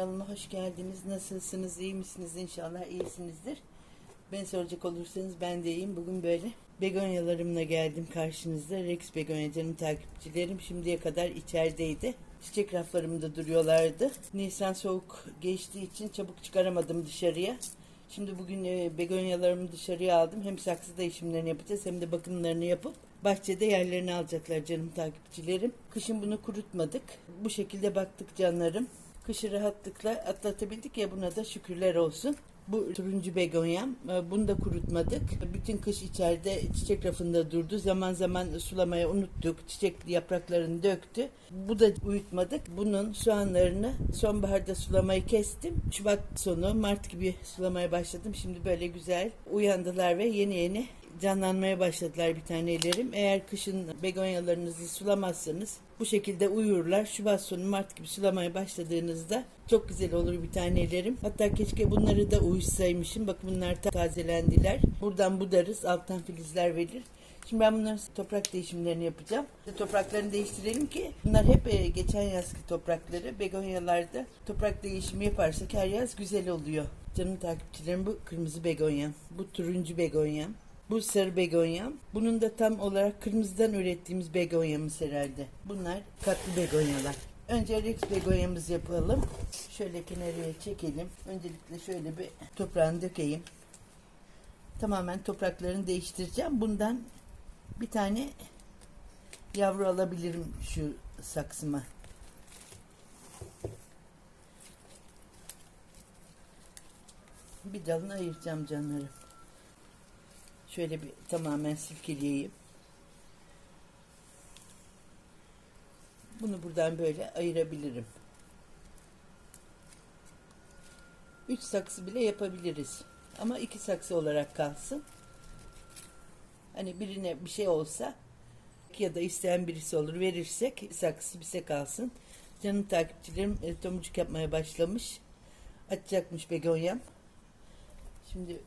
Kanalıma hoş geldiniz. Nasılsınız? iyi misiniz? İnşallah iyisinizdir. Ben soracak olursanız ben de iyiyim. Bugün böyle begonyalarımla geldim karşınızda. Rex begonya canım takipçilerim şimdiye kadar içerideydi. Çiçek raflarımda duruyorlardı. Nisan soğuk geçtiği için çabuk çıkaramadım dışarıya. Şimdi bugün e, begonyalarımı dışarıya aldım. Hem saksıda işimlerini yapacağız hem de bakımlarını yapıp bahçede yerlerini alacaklar canım takipçilerim. Kışın bunu kurutmadık. Bu şekilde baktık canlarım. Kışı rahatlıkla atlatabildik ya buna da şükürler olsun. Bu turuncu begonyam. E, Bunu da kurutmadık. Bütün kış içeride çiçek rafında durdu. Zaman zaman sulamaya unuttuk. Çiçek yapraklarını döktü. Bu da uyutmadık. Bunun soğanlarını sonbaharda sulamayı kestim. Şubat sonu Mart gibi sulamaya başladım. Şimdi böyle güzel uyandılar ve yeni yeni canlanmaya başladılar bir tanelerim. Eğer kışın begonyalarınızı sulamazsanız bu şekilde uyurlar. Şubat sonu Mart gibi sulamaya başladığınızda çok güzel olur bir tanelerim. Hatta keşke bunları da uyuşsaymışım. Bak bunlar ta- tazelendiler. Buradan budarız. Alttan filizler verir. Şimdi ben bunların toprak değişimlerini yapacağım. Topraklarını değiştirelim ki bunlar hep e, geçen yazki toprakları. Begonyalarda toprak değişimi yaparsak her yaz güzel oluyor. Canım takipçilerim bu kırmızı begonyam. Bu turuncu begonyam. Bu sarı begonyam. Bunun da tam olarak kırmızıdan ürettiğimiz begonyamız herhalde. Bunlar katlı begonyalar. Önce Rex begonyamızı yapalım. Şöyle kenarıya çekelim. Öncelikle şöyle bir toprağını dökeyim. Tamamen topraklarını değiştireceğim. Bundan bir tane yavru alabilirim şu saksıma. Bir dalını ayıracağım canlarım. Şöyle bir tamamen silkeleyeyim. Bunu buradan böyle ayırabilirim. Üç saksı bile yapabiliriz. Ama iki saksı olarak kalsın. Hani birine bir şey olsa ya da isteyen birisi olur verirsek saksı bize kalsın. Canım takipçilerim e, tomurcuk yapmaya başlamış. Açacakmış begonyam. Şimdi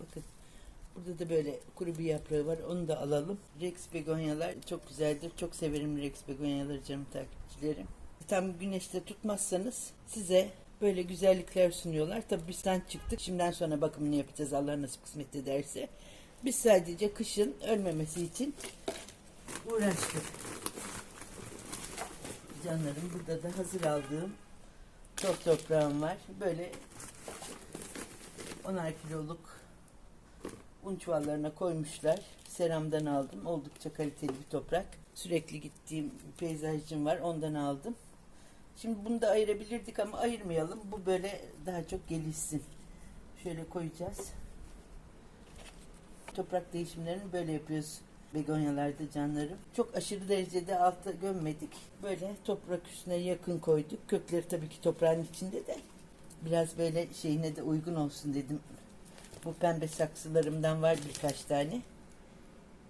bakın burada da böyle kuru bir yaprağı var. Onu da alalım. Rex begonyalar çok güzeldir. Çok severim Rex begonyaları canım takipçilerim. Tam güneşte tutmazsanız size böyle güzellikler sunuyorlar. Tabii bizden çıktık. Şimdiden sonra bakımını yapacağız Allah nasip kısmet ederse. Biz sadece kışın ölmemesi için uğraştık. Canlarım burada da hazır aldığım çok toprağım var. Böyle 10'ar kiloluk un çuvallarına koymuşlar. Seramdan aldım. Oldukça kaliteli bir toprak. Sürekli gittiğim peyzajcım var. Ondan aldım. Şimdi bunu da ayırabilirdik ama ayırmayalım. Bu böyle daha çok gelişsin. Şöyle koyacağız. Toprak değişimlerini böyle yapıyoruz begonyalarda canlarım. Çok aşırı derecede alta gömmedik. Böyle toprak üstüne yakın koyduk. Kökleri tabii ki toprağın içinde de biraz böyle şeyine de uygun olsun dedim. Bu pembe saksılarımdan var birkaç tane.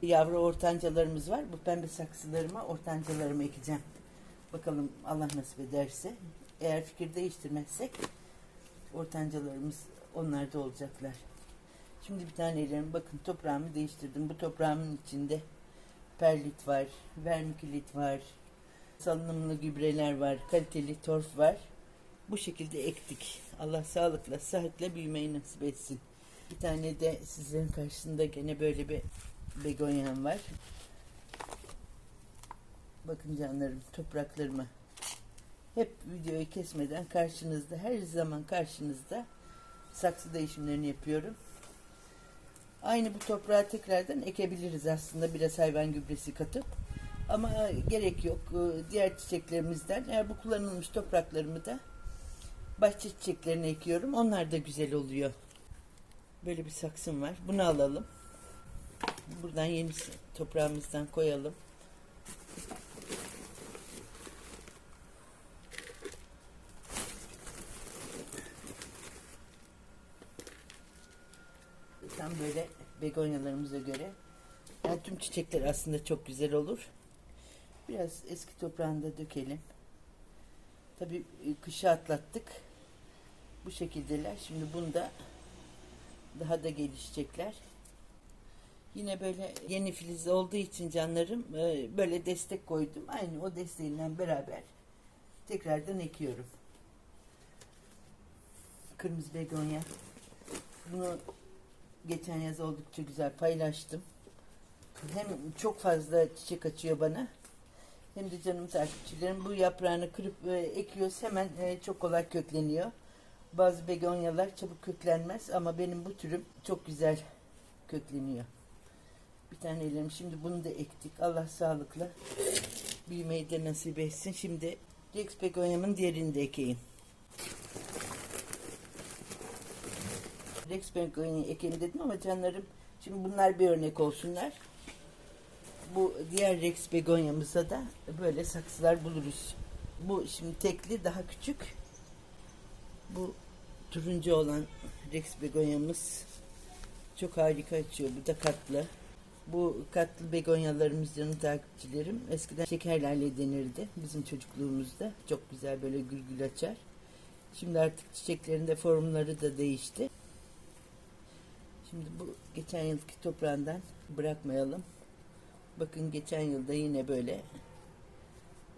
Yavru ortancalarımız var. Bu pembe saksılarıma ortancalarımı ekeceğim. Bakalım Allah nasip ederse. Eğer fikir değiştirmezsek ortancalarımız onlarda olacaklar. Şimdi bir tanelerim bakın toprağımı değiştirdim. Bu toprağımın içinde perlit var, vermikilit var, salınımlı gübreler var, kaliteli torf var. Bu şekilde ektik. Allah sağlıkla, sıhhatle büyümeyi nasip etsin. Bir tane de sizlerin karşısında gene böyle bir begonyam var. Bakın canlarım topraklarımı hep videoyu kesmeden karşınızda her zaman karşınızda saksı değişimlerini yapıyorum. Aynı bu toprağa tekrardan ekebiliriz aslında biraz hayvan gübresi katıp. Ama gerek yok. Ee, Diğer çiçeklerimizden eğer bu kullanılmış topraklarımı da bahçe çiçeklerine ekiyorum. Onlar da güzel oluyor. Böyle bir saksım var. Bunu alalım. Buradan yeni toprağımızdan koyalım. Tam böyle begonyalarımıza göre. Yani tüm çiçekler aslında çok güzel olur. Biraz eski toprağını da dökelim. Tabii e, kışı atlattık. Bu şekildeler. Şimdi bunda daha da gelişecekler. Yine böyle yeni filiz olduğu için canlarım e, böyle destek koydum. Aynı o desteğiyle beraber tekrardan ekiyorum. Kırmızı begonya. Bunu geçen yaz oldukça güzel paylaştım. Hem çok fazla çiçek açıyor bana. Hem de canım takipçilerim bu yaprağını kırıp e, ekiyoruz hemen e, çok kolay kökleniyor. Bazı begonyalar çabuk köklenmez ama benim bu türüm çok güzel kökleniyor. Bir tane elim şimdi bunu da ektik. Allah sağlıkla büyümeyi de nasip etsin. Şimdi Rex begonyamın diğerini de ekeyim. Rex begonyayı ekeyim dedim ama canlarım şimdi bunlar bir örnek olsunlar. Bu diğer Rex begonyamızda da böyle saksılar buluruz. Bu şimdi tekli daha küçük. Bu turuncu olan Rex begonyamız çok harika açıyor. Bu da katlı. Bu katlı begonyalarımız takipçilerim. Eskiden şekerlerle denirdi bizim çocukluğumuzda. Çok güzel böyle gül gül açar. Şimdi artık çiçeklerin de formları da değişti. Şimdi bu geçen yılki toprağından bırakmayalım. Bakın geçen yılda yine böyle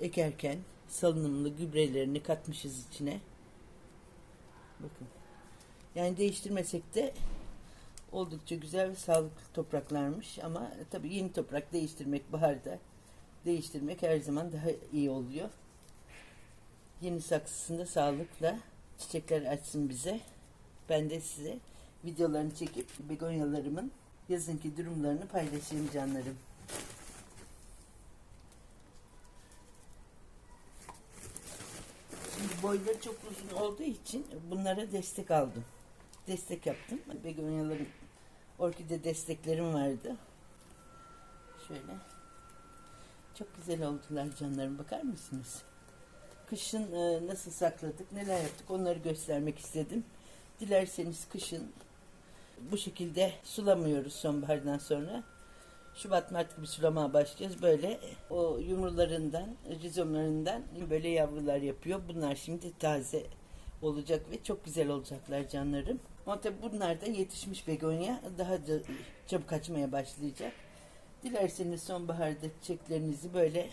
ekerken salınımlı gübrelerini katmışız içine. Bakın. Yani değiştirmesek de oldukça güzel ve sağlıklı topraklarmış ama tabii yeni toprak değiştirmek baharda değiştirmek her zaman daha iyi oluyor. Yeni saksısında sağlıkla çiçekler açsın bize. Ben de size videolarını çekip begonyalarımın yazınki durumlarını paylaşayım canlarım. Şimdi boyları çok uzun olduğu için bunlara destek aldım. Destek yaptım. Begonyalarım, orkide desteklerim vardı. Şöyle. Çok güzel oldular canlarım. Bakar mısınız? Kışın e, nasıl sakladık, neler yaptık onları göstermek istedim. Dilerseniz kışın bu şekilde sulamıyoruz sonbahardan sonra. Şubat Mart gibi sulamaya başlayacağız. Böyle o yumrularından, rizomlarından böyle yavrular yapıyor. Bunlar şimdi taze olacak ve çok güzel olacaklar canlarım. Ama tabii bunlar da yetişmiş begonya daha da çabuk açmaya başlayacak. Dilerseniz sonbaharda çiçeklerinizi böyle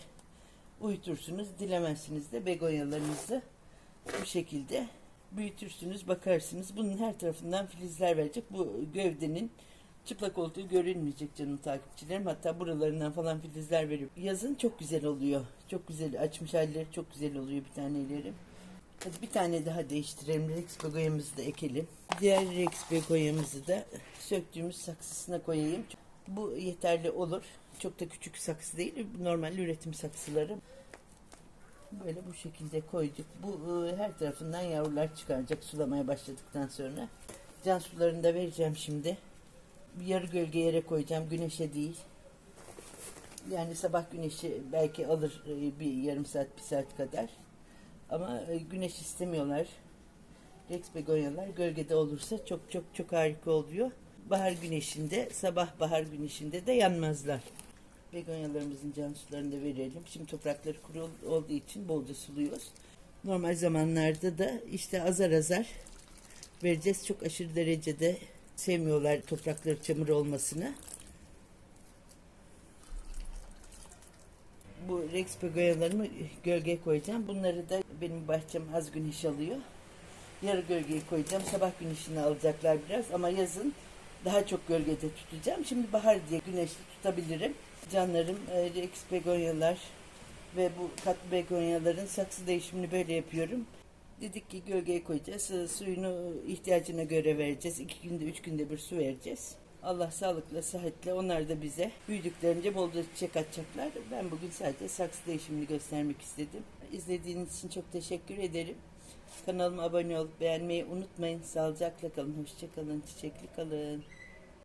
uyutursunuz. Dilemezsiniz de begonyalarınızı bu şekilde büyütürsünüz, bakarsınız. Bunun her tarafından filizler verecek. Bu gövdenin çıplak olduğu görünmeyecek canım takipçilerim. Hatta buralarından falan filizler veriyor. Yazın çok güzel oluyor. Çok güzel açmış halleri çok güzel oluyor bir tanelerim. Hadi bir tane daha değiştirelim. Rex begoyamızı da ekelim. Diğer Rex begoyamızı da söktüğümüz saksısına koyayım. Bu yeterli olur. Çok da küçük saksı değil. Normal üretim saksıları. Böyle bu şekilde koyduk. Bu e, her tarafından yavrular çıkaracak sulamaya başladıktan sonra. Can sularını da vereceğim şimdi. Yarı gölge yere koyacağım. Güneşe değil. Yani sabah güneşi belki alır e, bir yarım saat, bir saat kadar. Ama e, güneş istemiyorlar. Rex begonyalar gölgede olursa çok çok çok harika oluyor. Bahar güneşinde, sabah bahar güneşinde de yanmazlar. Begonyalarımızın can sularını da verelim. Şimdi toprakları kuru ol- olduğu için bolca suluyoruz. Normal zamanlarda da işte azar azar vereceğiz. Çok aşırı derecede sevmiyorlar toprakları çamur olmasını. Bu Rex begonyalarımı gölgeye koyacağım. Bunları da benim bahçem az güneş alıyor. Yarı gölgeye koyacağım. Sabah güneşini alacaklar biraz ama yazın daha çok gölgede tutacağım. Şimdi bahar diye güneşli tutabilirim. Canlarım e, Rex begonyalar ve bu katlı begonyaların saksı değişimini böyle yapıyorum. Dedik ki gölgeye koyacağız. E, Suyunu ihtiyacına göre vereceğiz. İki günde, üç günde bir su vereceğiz. Allah sağlıkla, sıhhatle onlar da bize büyüdüklerinde bolca çiçek atacaklar. Ben bugün sadece saksı değişimini göstermek istedim. İzlediğiniz için çok teşekkür ederim. Kanalıma abone olup beğenmeyi unutmayın. Sağlıcakla kalın, hoşça kalın, çiçekli kalın.